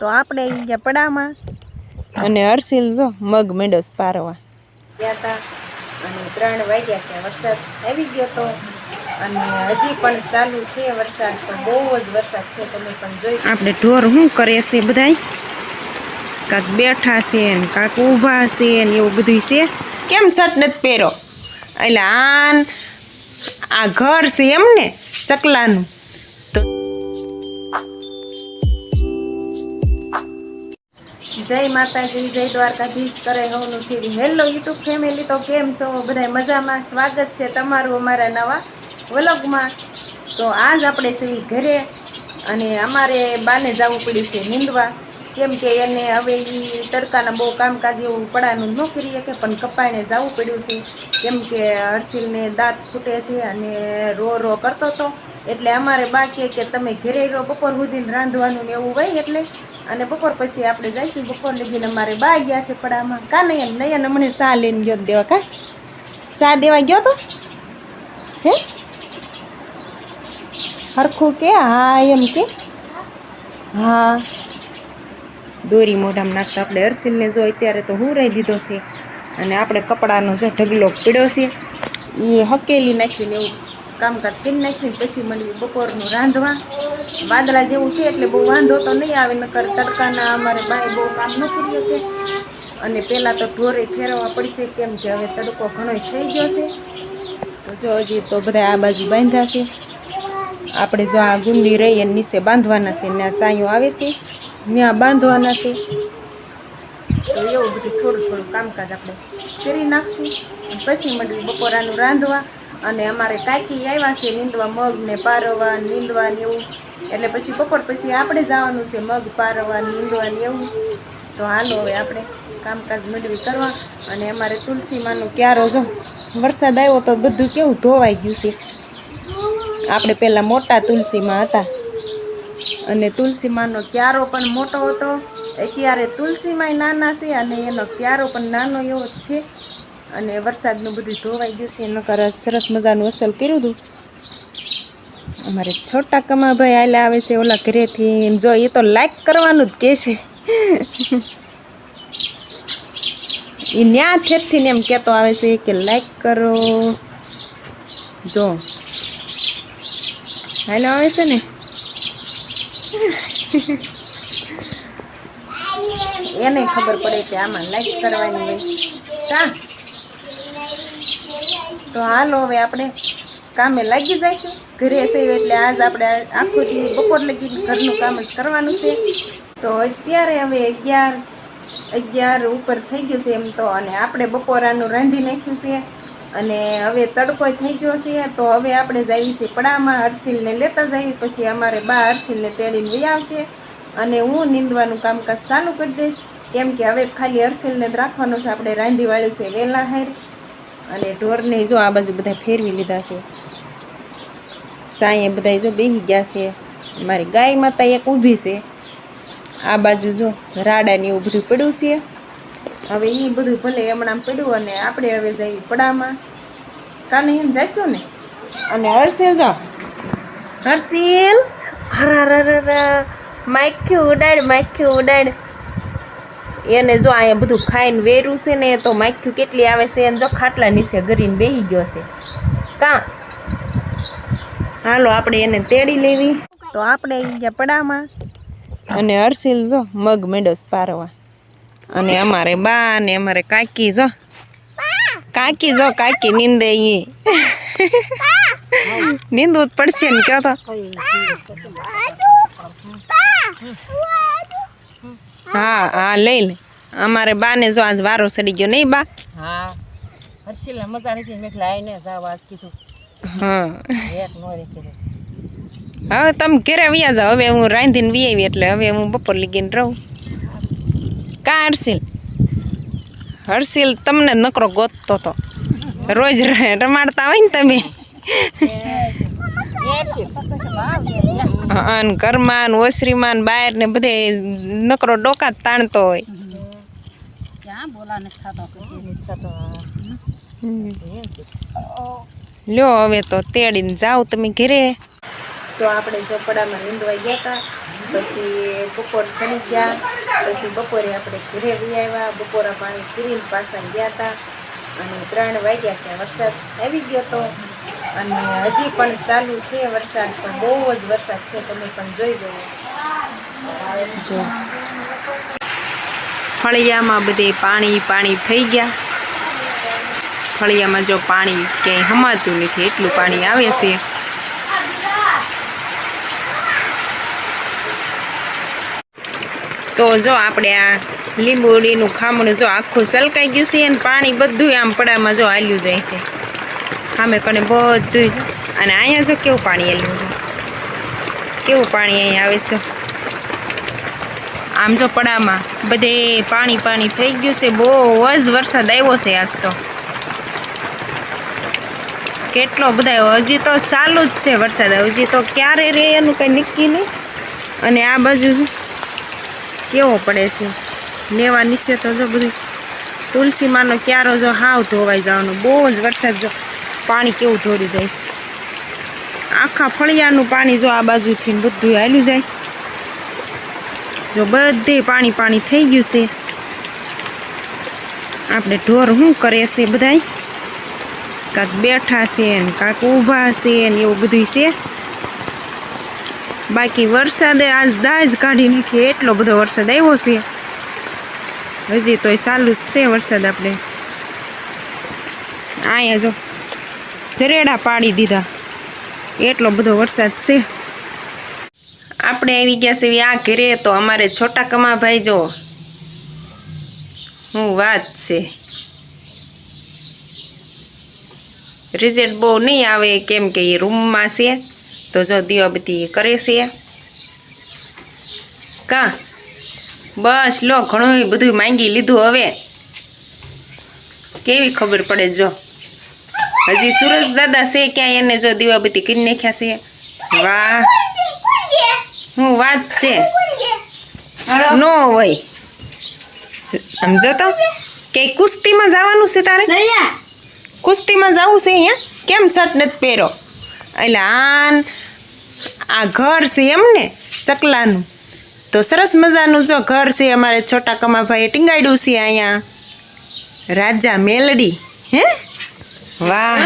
તો આપણે આવી ગયા પડામાં અને હર્ષિલ જો મગ મેડસ પારવા. ગયા હતા અને ત્રણ વાગ્યા ત્યાં વરસાદ આવી ગયો તો અને હજી પણ ચાલુ છે વરસાદ તો બહુ જ વરસાદ છે તમે પણ જોઈ આપણે ઢોર શું કરે છે બધાય? કાંક બેઠા છે ને કાંક ઊભા છે ને એવું બધું છે. કેમ શર્ટ નથી પહેરો એટલે આન આ ઘર છે એમ ને ચકલાનું. જય માતાજી, જય દ્વારકાધીશ, કરે હવનું થયું હેલો યુટ્યુબ ફેમિલી તો કેમ છો? બધાય મજામાં? સ્વાગત છે તમારું અમારા નવા વ્લોગમાં. તો આજ આપણે સહી ઘરે અને અમારે બાને જવું પડ્યું છે નીંદવા. કેમ કે એને હવે એ તડકાના બહુ કામકાજ એવું પડાનું ન કરી શકે પણ કપાઈને જવું પડ્યું છે. કેમ કે હર્ષિલને દાંત ફૂટે છે અને રો રો કરતો હતો. એટલે અમારે બાકી કે તમે ઘરે રહો, બપોર સુધીને રાંધવાનું ને એવું હોય એટલે અને બપોર પછી આપણે જઈશું. બપોર લગીને અમારે બા ગયા છે પડામાં. કા નહીં નહીં હમણાં સા લઈને ગયો દેવા કા? સા દેવા ગયો તો? હે? હરખું કે? હા, એમ કે. હા. દોરી મોઢામાં નાખતા આપણે હર્ષિલને જો અત્યારે તો હું રહી દીધો છે. અને આપણે કપડાનો જો ઢગલો પીડ્યો છે. એ હકેલી નાખીને એવું. કામકાજ કરી નાખ્યું પછી મળ્યું બપોરનું રાંધવા. વાદળા જેવું છે એટલે બહુ વાંધો તો નહીં આવે, નકર તડકાના અમારે બાય બહુ કામ ન કરીએ છે અને પહેલાં તો ઢોરે ફેરવવા પડશે, કેમ કે હવે તડકો ઘણો થઈ ગયો છે. તો જો હજી તો બધા આ બાજુ બાંધ્યા છે. આપણે જો આ ગુંદી રહી અને નીચે બાંધવાના છે આ સાયો આવે છે ત્યાં બાંધવાના છે. તો એવું બધું થોડું થોડું કામકાજ આપણે કરી નાખશું. પછી મળ્યું બપોરાનું રાંધવા. અને અમારે કાકી આવ્યા છે નીંદવા મગ ને પારવા, નીંદવા ને એવું. એટલે પછી બપોર પછી આપણે જવાનું છે મગ, પારવા, નીંદવા ને એવું. તો હાલો હવે આપણે કામકાજ મેળવી કરવા અને અમારે તુલસીમાંનું ક્યારો જો વરસાદ આવ્યો તો બધું કેવું ધોવાઈ ગયું છે. આપણે પહેલાં મોટા તુલસીમાં હતા. અને તુલસીમાંનો ક્યારો પણ મોટો હતો. અત્યારે તુલસીમાંય નાના છે અને એનો ક્યારો પણ નાનો એવો છે. અને વરસાદનું બધું ધોવાઈ ગયું છે નકર સરસ મજાનું અસલ કર્યું હતું. અમારે છોટા કમાભાઈ આલે આવે છે ઓલા ઘરેથી. જો એ તો લાઈક કરવાનું જ કહે છે. એ ન્યા ઠેરથી ને એમ કહેતો આવે છે કે લાઈક કરો. જો. હાલો આવે છે ને? એને ખબર પડે કે આમાં લાઈક કરવાની હોય. કા? તો હાલો હવે આપણે કામે લાગી જઈશું. ઘરે છે એટલે આજ આપણે આખો દિવસ બપોર લગી ઘરનું કામ જ કરવાનું છે. તો અત્યારે હવે અગિયાર અગિયાર ઉપર થઈ ગયું છે એમ તો અને આપણે બપોરાનું રાંધી નાખ્યું છે. અને હવે તડકો થઈ ગયો છે, તો હવે આપણે જઈએ છીએ પડામાં. હર્ષિલને લેતા જઈએ, પછી અમારે બા હર્ષિલને તેડીને લઈ આવશે. અને હું નીંદવાનું કામકાજ ચાલુ કરી દઈશ. કેમ કે હવે ખાલી હર્ષિલને જ રાખવાનું છે, આપણે રાંધીવાળું છે વહેલા હાર. અને ઢોરને જો આ બાજુ બધા ફેરવી લીધા છે. સાંયે બધા જો બેસી ગયા છે. મારી ગાય માતા એક ઊભી છે. આ બાજુ જો રાડા ને એવું બધું પડ્યું છે. હવે એ બધું ભલે હમણાં પડ્યું અને આપણે હવે જઈએ પડામાં. કાને એમ જઈશું ને? અને હર્ષિલ જો. હર્ષિલ! હરા માખ્યું ઉડાડ માખ્યું ઉડાડ. એને જો અહીંયા બધું ખાઈને વેરું છે ને, તો માખ્યું કેટલી આવે છે એને જો ખાટલા નીચે ગરીને બેસી ગયો છે. કાં? હાલો, આપણે એને તેડી લેવી. તો આપણે ગયા પડામાં અને હર્ષિલ જો મગ મેડસ પારવા. અને અમારે બા ને અમારે કાકી જો. કાકી જો, કાકી નીંદે નીંદવું જ પડશે ને કયો તો. હા હા, લઈ લે. અમારે બાને જો આજ વારો સડી ગયો નહીં બા? હા. હર્ષિલ મજા નથી મેં લાઈને જાવ આજ કીધું હા. એક નો કીધું હવે તમે ઘરે વ્યા જાઓ. હવે હું રાંધીને વી આવી એટલે હવે હું બપોર લગીને રહું. કા હર્ષિલ? હર્ષિલ તમને નકરો ગોતતો તો. રોજ રમાડતા હોય ને તમે. ઘરમાં ઓસરીમાં બહાર ને બધે નકરો ડોકા જ તાણતો હોય ક્યાં બોલા નથી થતો કશું નથી થતો લ્યો હવે તો તેડીને જાઓ તમે ઘરે. તો આપણે ચોપડામાં નીંદવા ગયા હતા પછી બપોર ચડી ગયા. પછી બપોરે આપણે ઘરે વી આવ્યા. બપોરા પાણી ફરીને પાછા ગયા હતા અને ત્રણ વાગ્યા ત્યાં વરસાદ આવી ગયો હતો અને હજી પણ ચાલુ છે વરસાદ પણ બહુ જ વરસાદ છે. તમે પણ જોઈ લો. ફળિયામાં બધે પાણી પાણી થઈ ગયા. ફળિયામાં જો પાણી ક્યાંય હમાતું નથી, એટલું પાણી આવે છે. તો જો આપણે આ લીંબુડીનું ખામણું જો આખું સલકાઈ ગયું છે અને પાણી બધું આમ પડામાં જો હાલ્યું જાય છે. સામે કને બધું અને અહીંયા જો કેવું પાણી હાલ્યું છે? કેવું પાણી અહીંયા આવે છે? આમ જો પડામાં બધે પાણી પાણી થઈ ગયું છે, બહુ જ વરસાદ આવ્યો છે આજ તો. કેટલો બધા હજી તો ચાલુ જ છે વરસાદ, હજી તો ક્યારે રે એનું કંઈ નક્કી નહીં. અને આ બાજુ કેવો પડે છે, લેવા નીચે તો જો બધું તુલસીમાંનો ક્યારો જો હાવ ધોવાઈ જવાનો, બહુ જ વરસાદ જો પાણી કેવું ધોરી જાય છે. આખા ફળિયાનું પાણી જો આ બાજુથી બધું હાલ્યું જાય. જો બધે પાણી પાણી થઈ ગયું છે. આપણે ઢોર શું કરે છે બધાય? કાંક બેઠા છે ને કાંક ઊભા છે ને એવું બધું છે. બાકી વરસાદે આજ દાજ કાઢી નાખી, એટલો બધો વરસાદ આવ્યો છે. હજી તોય ચાલુ જ છે વરસાદ આપણે. અહીંયા જો જરેડા પાડી દીધા. એટલો બધો વરસાદ છે. આપણે આવી ગયા છે આ ઘરે, તો અમારે છોટા કમાભાઈ જો, હું વાત છે. રિઝલ્ટ બહુ નહીં આવે કેમ કે એ રૂમમાં છે, તો જો દીવાબત્તી કરે છે. કા? બસ લો, ઘણું બધું માંગી લીધું હવે. કેવી ખબર પડે જો. હજી સુરજ દાદા છે ક્યાંય એને જો દીવાબત્તી કરી નાખ્યા છે. વાહ. હું વાત છે. નો હોય. સમજો તો. કે કુસ્તીમાં જવાનું છે તારે? કુસ્તીમાં જવું છે અહીંયા? કેમ શર્ટ નથી પહેરો? એટલે આન આ ઘર છે એમ ને ચકલાનું. તો સરસ મજાનું જો ઘર છે અમારે છોટા કમાભાઈએ ટીંગાડ્યું છે અહીંયા. રાજા મેલડી હે? વાહ.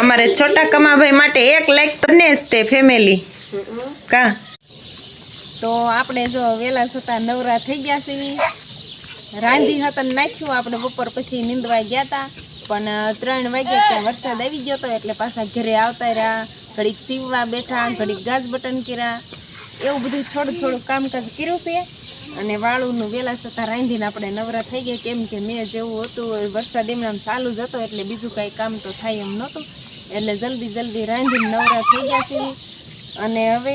અમારે છોટા કમાભાઈ માટે એક લાઈક તને જ તે ફેમિલી કા? તો આપણે જો વહેલા છતાં નવરા થઈ ગયા છીએ. રાંધી હતા નાખ્યું. આપણે બપોર પછી નીંદવા ગયા હતા પણ ત્રણ વાગે ત્યાં વરસાદ આવી ગયો હતો એટલે પાછા ઘરે આવતા રહ્યા. ઘડીક સીવવા બેઠા, ઘડીક ગાજ બટન કર્યા. એવું બધું થોડું થોડું કામકાજ કર્યું છે. અને વાળુનું વેલા છતાં રાંધીને આપણે નવરા થઈ ગયા. કેમ કે મેં જેવું હતું વરસાદ એમને આમ ચાલુ જ હતો એટલે બીજું કાંઈ કામ તો થાય એમ નહોતું. એટલે જલ્દી જલ્દી રાંધીને નવરા થઈ ગયા છીએ. અને હવે